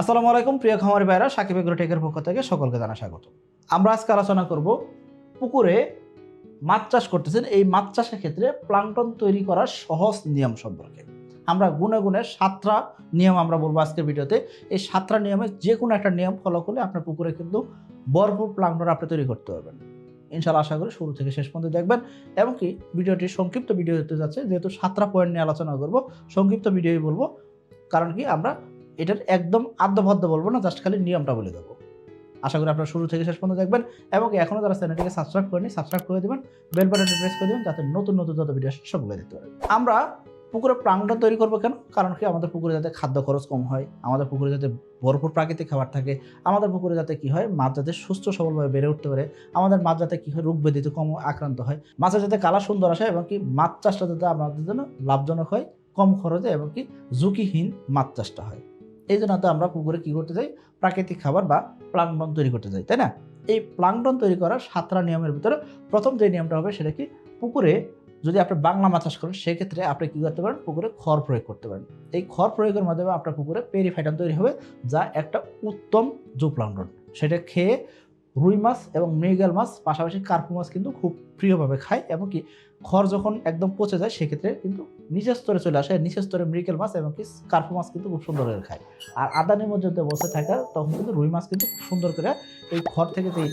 আসসালামু আলাইকুম, প্রিয় খামারি ভাইরা সাকিব এগ্রোটেকের পক্ষ থেকে সকলকে জানা স্বাগত। আমরা আজকে আলোচনা করব পুকুরে মাছ চাষ করতেছেন। এই মাছ চাষের ক্ষেত্রে প্লাঙ্কটন তৈরি করার সহজ নিয়ম সম্পর্কে। আমরা গুনে গুনে সাতটা নিয়ম আমরা বলব আজকের ভিডিওতে। এই সাতটা নিয়মে যে কোনো একটা নিয়ম ফলো করলে আপনার পুকুরে কিন্তু ভরপুর প্লাঙ্কটন আপনি তৈরি করতে পারবেন। ইনশাল্লাহ আশা করি শুরু থেকে শেষ পর্যন্ত দেখবেন। এবং কি, ভিডিওটি সংক্ষিপ্ত ভিডিও হতে যাচ্ছে, যেহেতু সাতটা পয়েন্ট নিয়ে আলোচনা করব, সংক্ষিপ্ত ভিডিওই বলব। কারণ কি, আমরা এটার একদম আদ্যভদ্য বলব না জাস্ট খালি নিয়মটা বলে দেবো। আশা করি আপনারা শুরু থেকে শেষ পর্যন্ত দেখবেন এবং এখনও যারা চ্যানেলটিকে সাবস্ক্রাইব করেনি সাবস্ক্রাইব করে দেবেন বেল বাটনটি প্রেস করে দেবেন, যাতে নতুন নতুন যত ভিডিও আসে সবগুলো দেখতে পারেন। আমরা পুকুরে প্রাঙ্গণ তৈরি করব কেন? কারণ কি আমাদের পুকুরে যাতে খাদ্য খরচ কম হয়, আমাদের পুকুরে যাতে ভরপুর প্রাকৃতিক খাবার থাকে, আমাদের পুকুরে যাতে কি হয়, মাছ যাতে সুস্থ সবলভাবে বেড়ে উঠতে পারে, আমাদের মাছ যাতে কী হয়, রোগ ব্যাধিতে কম আক্রান্ত হয়, মাছের যাতে কালার সুন্দর আসে এবং কি মাছ চাষটা যাতে আমাদের জন্য লাভজনক হয়, কম খরচে এবং কি ঝুঁকিহীন মাছ চাষটা হয়। এই জন্য তো আমরা পুকুরে কী করতে চাই প্রাকৃতিক খাবার বা প্লাংটন তৈরি করতে চাই তাই না? এই প্লাংটন তৈরি করার সাতটা নিয়মের ভিতরে প্রথম যে নিয়মটা হবে সেটা কি? পুকুরে যদি আপনি বাংলা মাছ চাষ করেন, সেক্ষেত্রে আপনি কী করতে পারেন? পুকুরে খড় প্রয়োগ করতে পারেন। এই খড় প্রয়োগের মাধ্যমে আপনার পুকুরে পেরিফাইটাম তৈরি হবে, যা একটা উত্তম জু প্লাঙ্কটন সেটা খেয়ে রুই মাছ এবং মৃগেল মাছ, পাশাপাশি কার্পু মাছ কিন্তু খুব প্রিয়ভাবে খায় এবং কি খড় যখন একদম পচে যায়, সেক্ষেত্রে কিন্তু নিচের স্তরে চলে আসে। নিচের স্তরে মৃগেল মাছ এবং কি কার্পু মাছ কিন্তু খুব সুন্দর করে খায়। আর আদানির মধ্যে বসে থাকে তখন কিন্তু রুই মাছ কিন্তু খুব সুন্দর করে এই খড় থেকে যে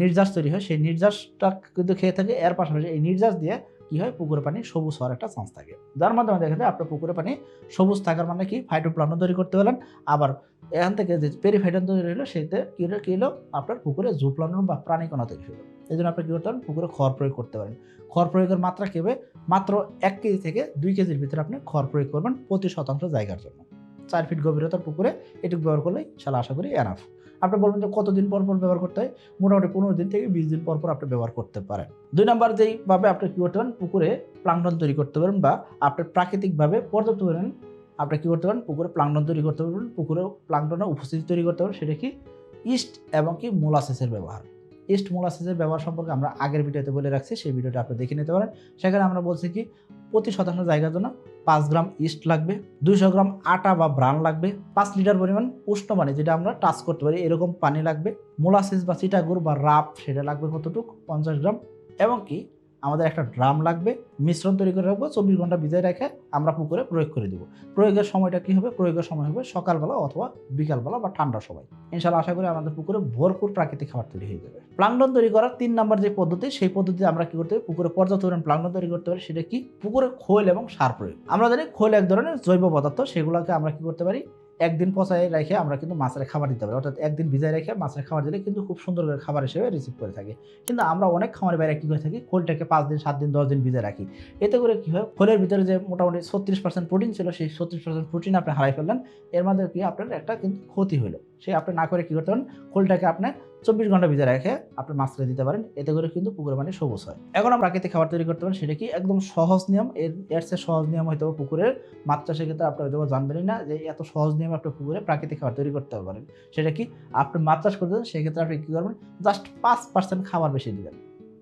নির্যাস তৈরি হয়, সেই নির্যাসটা কিন্তু খেয়ে থাকে। এর পাশাপাশি এই নির্যাস দিয়ে কি হয়? পুকুরের পানি সবুজ হওয়ার একটা চান্স থাকে। যার মাধ্যমে দেখা যায়, আপনার পুকুরের পানি সবুজ থাকার মানে কি? ফাইটোপ্লান্ট তৈরি করতে পারলেন। আবার এখান থেকে যে পেরিফাইটন তৈরি হলো, সেতে কি হলো? কি হলো? আপনার পুকুরে জুপ্লান্ট বা প্রাণীকণা তৈরি হলো। এই জন্য আপনি কী করতে পারেন? পুকুরে খড় প্রয়োগ করতে পারেন। খড় প্রয়োগের মাত্রা কেবে মাত্র এক কেজি থেকে দুই কেজির ভিতরে আপনি খড় প্রয়োগ করবেন প্রতি শতাংশ জায়গার জন্য। চার ফিট গভীরতার পুকুরে এটুকু ব্যবহার করলেই সালা আশা করি এনাফ আপনি বলবেন যে কতদিন পর পর ব্যবহার করতে হয়? মোটামুটি পনেরো দিন থেকে বিশ দিন পর পর আপনি ব্যবহার করতে পারেন। দুই নম্বর যেইভাবে আপনি কী করতে পারেন? পুকুরে প্লাংটন তৈরি করতে পারেন বা আপনি প্রাকৃতিকভাবে পর্যাপ্ত পরিমাণ আপনি কী করতে পারেন? পুকুরে প্লাংটন তৈরি করতে পারবেন পুকুরে প্লাঙ্কটনের উপস্থিতি তৈরি করতে পারেন। সেটা কি ইস্ট এবং কি মোলাসেসের ব্যবহার। ইস্ট মোলাসিসের ব্যবহার সম্পর্কে আমরা আগের ভিডিওতে বলে রাখছি, সেই ভিডিওটা আপনি দেখে নিতে পারেন। সেখানে আমরা বলছি কি, প্রতি শতাংশ জায়গার জন্য পাঁচ গ্রাম ইস্ট লাগবে, দুইশো গ্রাম আটা বা ব্রান লাগবে, পাঁচ লিটার পরিমাণ উষ্ণ পানি যেটা আমরা টাচ করতে পারি, এরকম পানি লাগবে। মোলাসিস বা চিটাগুড় বা রাফ সেটা লাগবে কতটুকু? পঞ্চাশ গ্রাম। এবং কি আমাদের একটা ড্রাম লাগবে, মিশ্রণ তৈরি করে রাখব, চব্বিশ ঘণ্টা ভিজায় রেখে আমরা পুকুরে প্রয়োগ করে দিব। প্রয়োগের সময়টা কি হবে? প্রয়োগের সময় হবে সকালবেলা অথবা বিকালবেলা বা ঠান্ডার সময়। ইনশাল্লাহ আশা করি আমাদের পুকুরে ভরপুর প্রাকৃতিক খাবার তৈরি হয়ে যাবে। প্লাঙ্কটন তৈরি করার তিন নম্বর যে পদ্ধতি, সেই পদ্ধতিতে আমরা কি করতে পারি? পুকুরে পর্যাপ্ত পরিমাণ প্লাঙ্কটন তৈরি করতে পারি। সেটা কি? পুকুরে খোল এবং সার প্রয়োগ। আমরা জানি খোল এক ধরনের জৈব পদার্থ, সেগুলোকে আমরা কি করতে পারি? একদিন পচায় রেখে আমরা কিন্তু মাছের খাবার দিতে পারি। অর্থাৎ একদিন ভিজায় রেখে মাছের খাবার দিলে কিন্তু খুব সুন্দর করে খাবার হিসেবে রিসিভ করে থাকে। কিন্তু আমরা অনেক খাবারের বাইরে কী করে থাকি? খোলটাকে পাঁচ দিন, সাত দিন, দশ দিন ভিজে রাখি। এতে করে কী হয়? খোলের ভিতরে যে মোটামুটি ছত্রিশ পার্সেন্ট প্রোটিন ছিল, সেই ছত্রিশ পার্সেন্ট প্রোটিন আপনি হারাই ফেললেন। এর মাধ্যমে কি আপনার একটা কিন্তু ক্ষতি হলো। সেই আপনি না করে কী করতে পারেন? খোলটাকে আপনি চব্বিশ ঘণ্টা ভিজে রেখে আপনি মাছকে দিতে পারেন। এতে করে কিন্তু পুকুরে পানি সবুজ হয়। এখন আমরা প্রাকৃতিক খাবার তৈরি করতে পারেন। সেটা কি? একদম সহজ নিয়ম। এর এর সহজ নিয়ম হয়তো পুকুরের মাছ চাষের ক্ষেত্রে আপনি হয়তো জানবেনই না যে এত সহজ নিয়মে আপনি পুকুরে প্রাকৃতিক খাবার তৈরি করতে পারেন। সেটা কি? আপনি মাছ চাষ করতেন সেক্ষেত্রে আপনি কী করবেন? জাস্ট পাঁচ পার্সেন্ট খাবার বেশি দিবেন।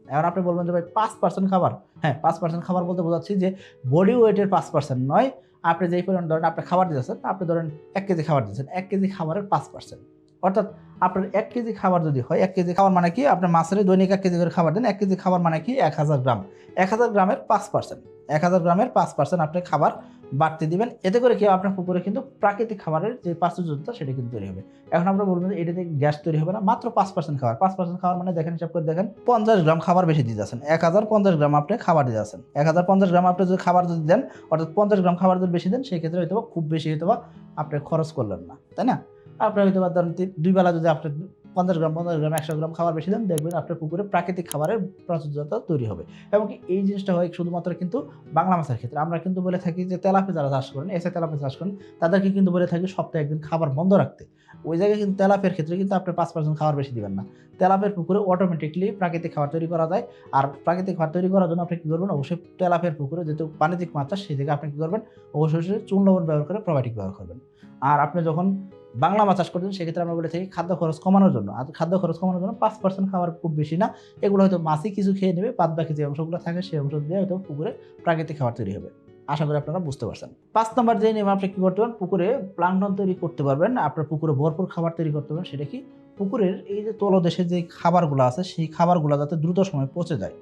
এখন আপনি বলবেন যে ভাই, পাঁচ পার্সেন্ট খাবার? হ্যাঁ পাঁচ পার্সেন্ট খাবার বলতে বোঝাচ্ছি যে বডি ওয়েটের পাঁচ পার্সেন্ট নয়। আপনি যেই পরিমাণ ধরেন আপনি খাবার দিয়েছেন আপনি ধরেন এক কেজি খাবার দিয়েছেন এক কেজি খাবারের পাঁচ পার্সেন্ট অর্থাৎ আপনার এক কেজি খাবার যদি হয়, এক কেজি খাবার মানে কি? আপনার মাছের দৈনিক এক কেজি করে খাবার দেন, এক কেজি খাবার মানে কি? এক হাজার গ্রাম। এক হাজার গ্রামের পাঁচ পার্সেন্ট এক হাজার গ্রামের পাঁচ পার্সেন্ট আপনি খাবার বাড়তে দিবেন। এতে করে কি হবে, আপনার পুকুরে কিন্তু প্রাকৃতিক খাবারের যে প্রাচুর্যতা সেটা কিন্তু তৈরি হবে। এখন আমরা বলবেন যে এটাতে গ্যাস তৈরি হবে না মাত্র পাঁচ পার্সেন্ট খাবার। পাঁচ পার্সেন্ট খাবার মানে দেখেন হিসাব করে দেখেন পঞ্চাশ গ্রাম খাবার বেশি দিয়ে যাচ্ছেন। এক হাজার পঞ্চাশ গ্রাম আপনি খাবার দিয়ে যাচ্ছেন। এক হাজার পঞ্চাশ গ্রাম আপনি যদি খাবার যদি দেন অর্থাৎ পঞ্চাশ গ্রাম খাবার যদি বেশি দেন সেই ক্ষেত্রে হয়তো খুব বেশি হয়তো আপনি খরচ করলেন না। তাই না? আপনি হয়তো ধরেন দুই বেলা যদি আপনি পঞ্চাশ গ্রাম পঞ্চাশ গ্রাম, একশো গ্রাম খাবার বেশি দেন, দেখবেন আপনার পুকুরে প্রাকৃতিক খাবারের প্রাচুর্যতা তৈরি হবে। এবং এই জিনিসটা হয় শুধুমাত্র কিন্তু বাংলা মাছের ক্ষেত্রে। আমরা কিন্তু বলে থাকি যে তেলাপি যারা চাষ করেন, এসে তেলাপি চাষ করেন, তাদেরকে কিন্তু বলে থাকি সপ্তাহে একদিন খাবার বন্ধ রাখতে। ওই জায়গায় কিন্তু তেলাপের ক্ষেত্রে কিন্তু আপনি পাঁচ পার্সেন্ট খাবার বেশি দিবেন না। তেলাপের পুকুরে অটোমেটিকলি প্রাকৃতিক খাবার তৈরি করা যায়। আর প্রাকৃতিক খাবার তৈরি করার জন্য আপনি কী করবেন? অবশ্যই তেলাপের পুকুরে যেহেতু বাণিজ্যিক মাছ চাষ, সেই থেকে আপনি কী করবেন? অবশ্যই অবশ্যই চুন লবণ ব্যবহার করে প্রোবায়োটিক ব্যবহার করবেন। আর আপনি যখন বাংলা মাছ চাষ করতেন, সেক্ষেত্রে আমরা বলে থাকি খাদ্য খরচ কমানোর জন্য। আর খাদ্য খরচ কমানোর জন্য পাঁচ পার্সেন্ট খাবার খুব বেশি না। এগুলো হয়তো মাছই কিছু খেয়ে নেবে বাদ বাকি যে অংশগুলো থাকে সেই অংশ দিয়ে হয়তো পুকুরে প্রাকৃতিক খাবার তৈরি হবে। আশা করি আপনারা বুঝতে পারছেন। পাঁচ নম্বর যে নিয়ম, আপনি কী করতে পারেন পুকুরে প্লাঙ্কটন তৈরি করতে পারবেন। আপনার পুকুরে ভরপুর খাবার তৈরি করতে পারবেন। সেটা কি? পুকুরের এই যে তলদেশে যে খাবারগুলো আছে, সেই খাবারগুলো যাতে দ্রুত সময় পচে যায়।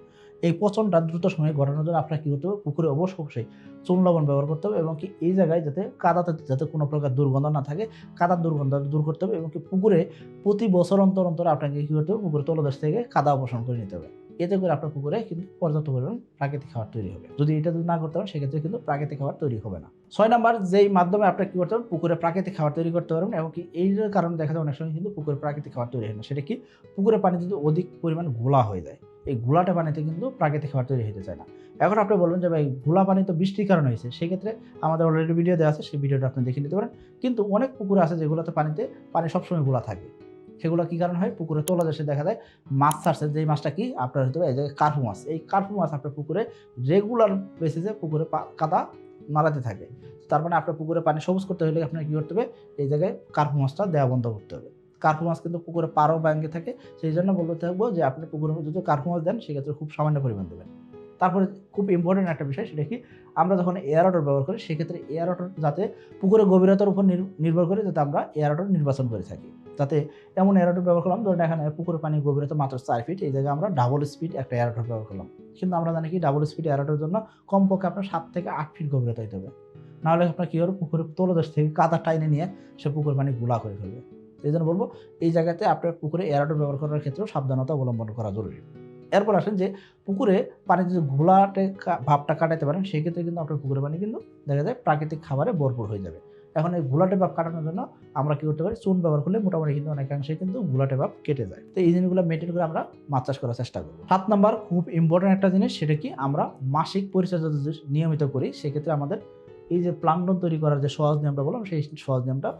এই পচনটা দ্রুত সময়ে ঘটানোর জন্য আপনার কী করতে হবে? পুকুরে অবশ্য অবশ্যই চুন লবণ ব্যবহার করতে হবে এবং কি এই জায়গায় যাতে কাদাতে, যাতে কোনো প্রকার দুর্গন্ধ না থাকে, কাদার দুর্গন্ধ দূর করতে হবে এবং কি পুকুরে প্রতি বছর অন্তর অন্তর আপনাকে কী করতে হবে? পুকুরে তলদেশ থেকে কাদা অপসারণ করে নিতে হবে। এতে করে আপনার পুকুরে কিন্তু পর্যাপ্ত পরিমাণ প্রাকৃতিক খাবার তৈরি হবে। যদি এটা যদি না করতে পারেন, সেক্ষেত্রে কিন্তু প্রাকৃতিক খাবার তৈরি হবে না। ছয় নাম্বার, যেই মাধ্যমে আপনার কী করতে পারেন পুকুরে প্রাকৃতিক খাবার তৈরি করতে পারবেন এবং কি এই কারণে দেখা যায় অনেক সময় কিন্তু পুকুরে প্রাকৃতিক খাবার তৈরি হয় না। সেটা কি? পুকুরে পানি যদি অধিক পরিমাণ ঘোলা হয়ে যায় এই ঘোলাটা পানিতে কিন্তু প্রাকৃতিক খাবার তৈরি হতে চায় না। এখন আপনি বলবেন যে ভাই ঘোলা পানি তো বৃষ্টির কারণে হয়েছে, সেক্ষেত্রে আমাদের অলরেডি ভিডিও দেওয়া আছে, সেই ভিডিওটা আপনি দেখে নিতে পারেন। কিন্তু অনেক পুকুর আছে যেগুলোতে পানিতে, পানি সবসময় ঘোলা থাকে। সেগুলো কী কারণ হয়? পুকুরে তোলা দেশে দেখা যায় মাছ ছাড়ছে, যেই মাছটা কি? আপনার হয়তো এই যে কার্পু মাছ। এই কার্পু মাছ আপনার পুকুরে রেগুলার বেসিসে পুকুরে কাদা নাড়াতে থাকে। তার মানে আপনার পুকুরে পানি সবুজ করতে হলে আপনার কী করতে হবে? এই জায়গায় কার্পু মাছটা দেওয়া বন্ধ করতে হবে। কার্পু মাছ কিন্তু পুকুরে পারও ব্যাঙ্গে থাকে। সেই জন্য বলতে থাকব যে, আপনি পুকুরে যদি কার্পু মাছ দেন, সেক্ষেত্রে খুব সামান্য পরিমাণ দেবেন। তারপরে খুব ইম্পর্টেন্ট একটা বিষয় সেটা কি, আমরা যখন এয়ার অটর ব্যবহার করি, সেক্ষেত্রে এয়ার অটর যাতে পুকুরের গভীরতার উপর নির- নির্ভর করে, যাতে আমরা এয়ার অটর নির্বাচন করে থাকি। যাতে এমন এয়ার ব্যবহার করলাম, ধরুন এখানে পুকুরের পানির গভীরতা মাত্র চার ফিট এই জায়গায় আমরা ডাবল স্পিড একটা এয়ার অটর ব্যবহার করলাম। কিন্তু আমরা জানি কি ডাবল স্পিড এয়ার জন্য কমপক্ষে আপনার সাত থেকে আট ফিট গভীরতা হতে হবে। নাহলে আপনার কী হবে, পুকুরের তলদেশ থেকে কাদা টাইনে নিয়ে সে পুকুর পানি গুলা করে ফেলবে। এই জন্য বলব, এই জায়গাতে আপনার পুকুরে এয়ারটো ব্যবহার করার ক্ষেত্রেও সাবধানতা অবলম্বন করা জরুরি। এরপর আসেন যে, পুকুরে পানি যদি ঘোলাটে ভাবটা কাটাতে পারেন, সেই ক্ষেত্রে কিন্তু আপনার পুকুরের পানি কিন্তু দেখা যায় প্রাকৃতিক খাবারে ভরপুর হয়ে যাবে। এখন এই ঘোলাটে ভাব কাটানোর জন্য আমরা কি করতে পারি? চুন ব্যবহার করলে মোটামুটি কিন্তু অনেকাংশে কিন্তু ঘোলাটে ভাব কেটে যায়। তো এই জিনিসগুলো মেনটেন করে আমরা মাছ চাষ করার চেষ্টা করব। সাত নাম্বার, খুব ইম্পর্টেন্ট একটা জিনিস, সেটা কি আমরা মাসিক পরিচর্যা নিয়মিত করি, সেক্ষেত্রে আমাদের এই যে প্লাঙ্কটন তৈরি করার যে সহজ নিয়মটা বললাম, সেই সহজ নিয়মটা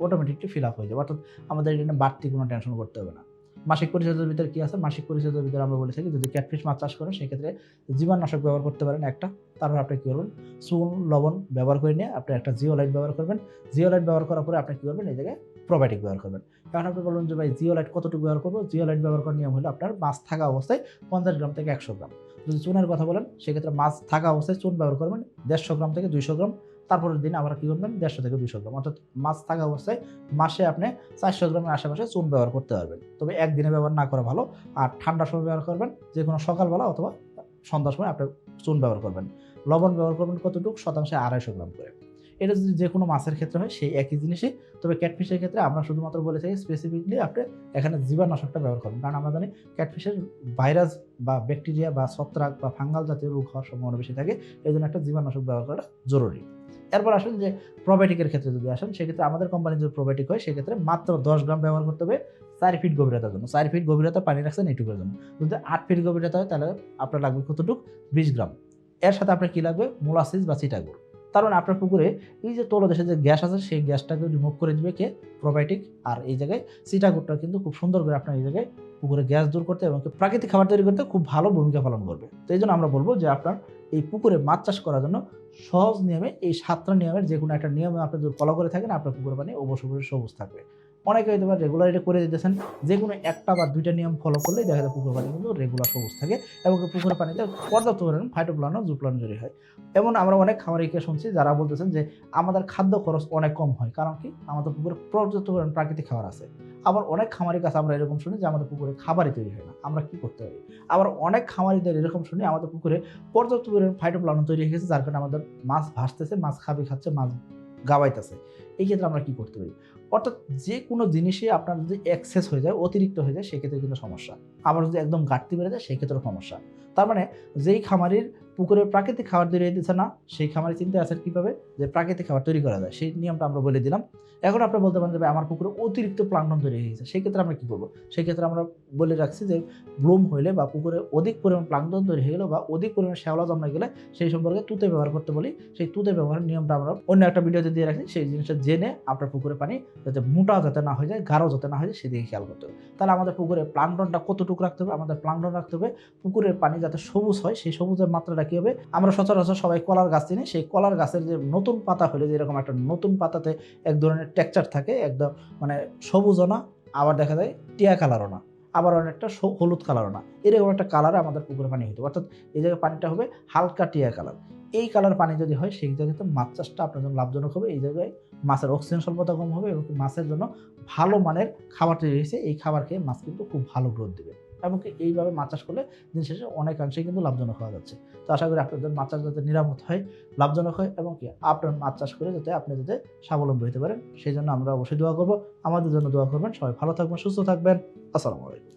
অটোমেটিকলি ফিল আপ হয়ে যাবে। অর্থাৎ আমাদের এখানে বাড়তি কোনো টেনশন করতে হবে না। মাসিক পরিচর্যার ভিতরে কী আছে? মাসিক পরিচর্যার ভিতরে আমরা বলে থাকি যদি ক্যাটফিশ মাছ চাষ করেন, সেক্ষেত্রে জীবাণুনাশক ব্যবহার করতে পারেন একটা। তারপর আপনি কী করবেন? চুন, লবণ ব্যবহার করে নিয়ে আপনি একটা জিও লাইট ব্যবহার করবেন। জিও লাইট ব্যবহার করার পরে আপনি কী করবেন? এই জায়গায় প্রোবায়োটিক ব্যবহার করবেন। কারণ আপনি বলবেন যে, ভাই জিও লাইট কতটুকু ব্যবহার করব? জিও লাইট ব্যবহার করার নিয়ম হলো আপনার মাছ থাকা অবস্থায় পঞ্চাশ গ্রাম থেকে একশো গ্রাম। যদি চুনের কথা বলেন, সেক্ষেত্রে মাছ থাকা অবস্থায় চুন ব্যবহার করবেন দেড়শো গ্রাম থেকে দুইশো গ্রাম। তারপরের দিন আবার কী করবেন? দেড়শো থেকে দুশো গ্রাম। অর্থাৎ মাছ থাকা অবস্থায় মাসে আপনি চারশো গ্রামের আশেপাশে চুন ব্যবহার করতে পারবেন। তবে একদিনে ব্যবহার না করা ভালো। আর ঠান্ডার সময় ব্যবহার করবেন। যে কোনো সকালবেলা অথবা সন্ধ্যার সময় আপনি চুন ব্যবহার করবেন। লবণ ব্যবহার করবেন কতটুকু? শতাংশে আড়াইশো গ্রাম করে। এটা যদি যে কোনো মাছের ক্ষেত্রে হয়, সেই একই জিনিসই। তবে ক্যাটফিশের ক্ষেত্রে আমরা শুধুমাত্র বলে থাকি স্পেসিফিকলি আপনি এখানে জীবাণুনাশকটা ব্যবহার করবেন। কারণ আমরা জানি ক্যাটফিশের ভাইরাস বা ব্যাকটেরিয়া বা ছত্রাক বা ফাঙ্গাল জাতীয় রোগ হওয়ার সম্ভাবনা বেশি থাকে। এই জন্য একটা জীবাণুনাশক ব্যবহার করা জরুরি। এরপর আসুন যে প্রোবায়োটিকের ক্ষেত্রে যদি আসেন, সেক্ষেত্রে আমাদের কোম্পানি যদি প্রোবায়োটিক হয়, সেক্ষেত্রে মাত্র দশ গ্রাম ব্যবহার করতে হবে চার ফিট গভীরতার জন্য। চার ফিট গভীরতা পানি রাখছেন এইটুকুর জন্য। যদি আট ফিট গভীরতা হয়, তাহলে আপনার লাগবে কতটুক? বিশ গ্রাম। এর সাথে আপনার কী লাগবে? মোলাসিস বা চিটাগুড় কারণ আপনার পুকুরে এই যে তলদেশে যে গ্যাস আছে, সেই গ্যাসটাকে রিমুভ করে দিবে কে? প্রোবায়োটিক আর এই জায়গায় সিটাগুটটা কিন্তু খুব সুন্দর করে আপনার এই জায়গায় পুকুরে গ্যাস দূর করতে এবং প্রাকৃতিক খাবার তৈরি করতে খুব ভালো ভূমিকা পালন করবে। তো এই জন্য আমরা বলব যে আপনার এই পুকুরে মাছ চাষ করার জন্য সহজ নিয়মে এই সাতটা নিয়মের যে কোনো একটা নিয়মে আপনি যদি ফলো করে থাকেন, আপনার পুকুরে পানি অবশ্যই সবুজ থাকবে। অনেকে হয়তো বা রেগুলার এটা করে দিতেছেন যে কোনো একটা বা দুইটা নিয়ম ফলো করলেই দেখা যায় পুকুর পানি কিন্তু রেগুলার সবুজ থাকে এবং পুকুরের পানিতে পর্যাপ্ত পরিমাণ ফাইটোপ্লানো জুপ্লানো জড়ি হয়। এমন আমরা অনেক খামারিকে শুনছি যারা বলতেছেন যে, আমাদের খাদ্য খরচ অনেক কম হয়, কারণ কি? আমাদের পুকুরে পর্যাপ্ত পরিমাণ প্রাকৃতিক খাবার আছে। আবার অনেক খামারির কাছে আমরা এরকম শুনি যে, আমাদের পুকুরে খাবারই তৈরি হয় না, আমরা কি করতে পারি? আবার অনেক খামারিদের এরকম শুনি, আমাদের পুকুরে পর্যাপ্ত পরিমাণ ফাইটোপ্লানো তৈরি হয়ে গেছে যার কারণে আমাদের মাছ ভাসতেছে, মাছ খাবি, খাচ্ছে, মাছ গাবাইতেছে। এই ক্ষেত্রে আমরা কি করতে পারি? অর্থাৎ যে কোনো জিনিসে আপনার যদি অ্যাক্সেস হয়ে যায়, অতিরিক্ত হয়ে যায়, সেক্ষেত্রে কিন্তু সমস্যা। আবার যদি একদম ঘাটতি বেড়ে যায়, সেক্ষেত্রেও সমস্যা। তার মানে যেই খামারির পুকুরে প্রাকৃতিক খাবার তৈরি দিচ্ছে না, সেই খামারি চিন্তা আছেন কীভাবে? যে প্রাকৃতিক খাবার তৈরি করা যায়। সেই নিয়মটা আমরা বলে দিলাম। এখন আপনি বলতে পারেন যে আমার পুকুরে অতিরিক্ত প্লাঙ্কটন তৈরি হয়ে গেছে। সেই ক্ষেত্রে আমরা কী করব? সেই ক্ষেত্রে আমরা বলে রাখছি যে, ব্লুম হইলে বা পুকুরে অধিক পরিমাণ প্লাঙ্কটন তৈরি হয়ে গেলো বা অধিক পরিমাণ শ্যাওলা জন্মে গেলে সেই সম্পর্কে তুতে ব্যবহার করতে বলি। সেই তুতে ব্যবহারের নিয়মটা আমরা অন্য একটা ভিডিওতে দিয়ে রাখছি। সেই জিনিসটা জেনে আপনার পুকুরে পানি যাতে মোটা যাতে না হয়ে যায়, গাঢ় যাতে না হয়ে যায়, সেদিকে খেয়াল করতে হবে। তাহলে আমাদের পুকুরে প্লাঙ্কটনটা কতটুকু রাখতে হবে? আমাদের প্লাঙ্কটন রাখতে হবে। পুকুরের পানি যাতে সবুজ হয়, সেই সবুজের মাত্রাটা কী হবে? আমরা সচরাচর সবাই কলার গাছ চিনি। সেই কলার গাছের যে নতুন পাতা হলে যেরকম একটা নতুন পাতাতে এক ধরনের টেক্সচার থাকে, একদম মানে সবুজও না আবার দেখা যায় টিয়া কালারও না আবার অনেকটা হলুদ কালারও না এরকম একটা কালারে আমাদের পুকুরে পানি হইতে। অর্থাৎ এই জায়গায় পানিটা হবে হালকা টিয়া কালার। এই কালার পানি যদি হয়, সেই জায়গায় জায়গাতে মাছ চাষটা আপনার জন্য লাভজনক হবে। এই জায়গায় মাছের অক্সিজেন স্বল্পতা কম হবে এবং মাছের জন্য ভালো মানের খাবার তৈরি হয়েছে। এই খাবার খেয়ে মাছ কিন্তু খুব ভালো গ্রোথ দেবে। এবং কি এইভাবে মাছ চাষ করলে দিন শেষে অনেকাংশে কিন্তু লাভজনক হওয়া যাচ্ছে। তো আশা করি আপনাদের মাছ চাষ যাতে নিরাপদ হয়, লাভজনক হয় এবং কি আপনার মাছ চাষ করে যাতে আপনি যাতে স্বাবলম্বী হতে পারেন, সেই জন্য আমরা অবশ্যই দোয়া করব। আমাদের জন্য দোয়া করবেন। সবাই ভালো থাকবেন, সুস্থ থাকবেন। আসসালামু আলাইকুম।